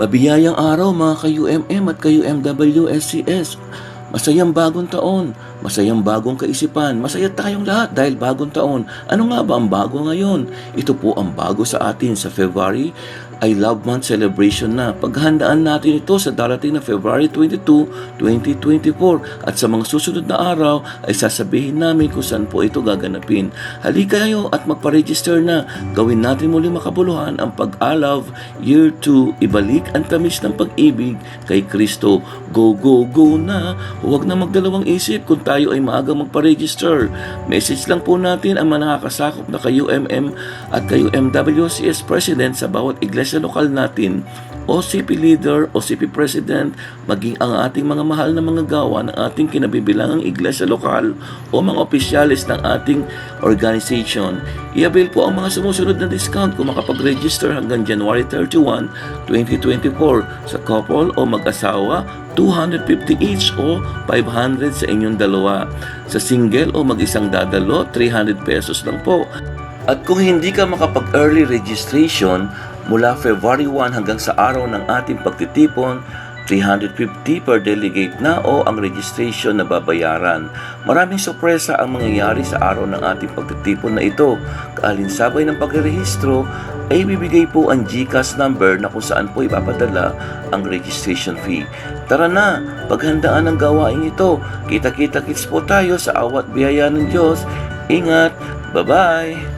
Mabiyayang araw mga ka-UMM at ka-UMW SCS. Masayang bagong taon, masayang bagong kaisipan, masaya tayong lahat dahil bagong taon. Ano nga ba ang bago ngayon? Ito po ang bago sa atin sa February ay Love Month celebration na. Paghandaan natin ito sa darating na February 22, 2024 at sa mga susunod na araw ay sasabihin namin kung saan po ito gaganapin. Halika kayo at magpa-register na. Gawin natin muli makabuluhan ang pag-alav Year 2. Ibalik ang tamis ng pag-ibig kay Kristo. Go, go, go na! Huwag na magdalawang isip kung tayo ay maaga magpa-register. Message lang po natin ang mga nakakasakop na kayo MM at kayo MWCS President sa bawat iglesia lokal natin, OCP leader, OCP president, maging ang ating mga mahal na mga gawa ng ating kinabibilangang iglesia lokal o mga opisyalis ng ating organization. I-avail po ang mga sumusunod na discount kung makapag-register hanggang January 31, 2024 sa couple o mag-asawa 250 each o 500 sa inyong dalawa. Sa single o mag-isang dadalo, 300 pesos lang po. At kung hindi ka makapag-early registration, mula February 1 hanggang sa araw ng ating pagtitipon, 350 per delegate na o ang registration na babayaran. Maraming sorpresa ang mangyayari sa araw ng ating pagtitipon na ito. Kaalinsabay ng pagrerehistro ay bibigay po ang GCash number na kung saan po ipapadala ang registration fee. Tara na, paghandaan ang gawain ito. Kita-kita kits po tayo sa awat biyaya ng Diyos. Ingat, bye-bye!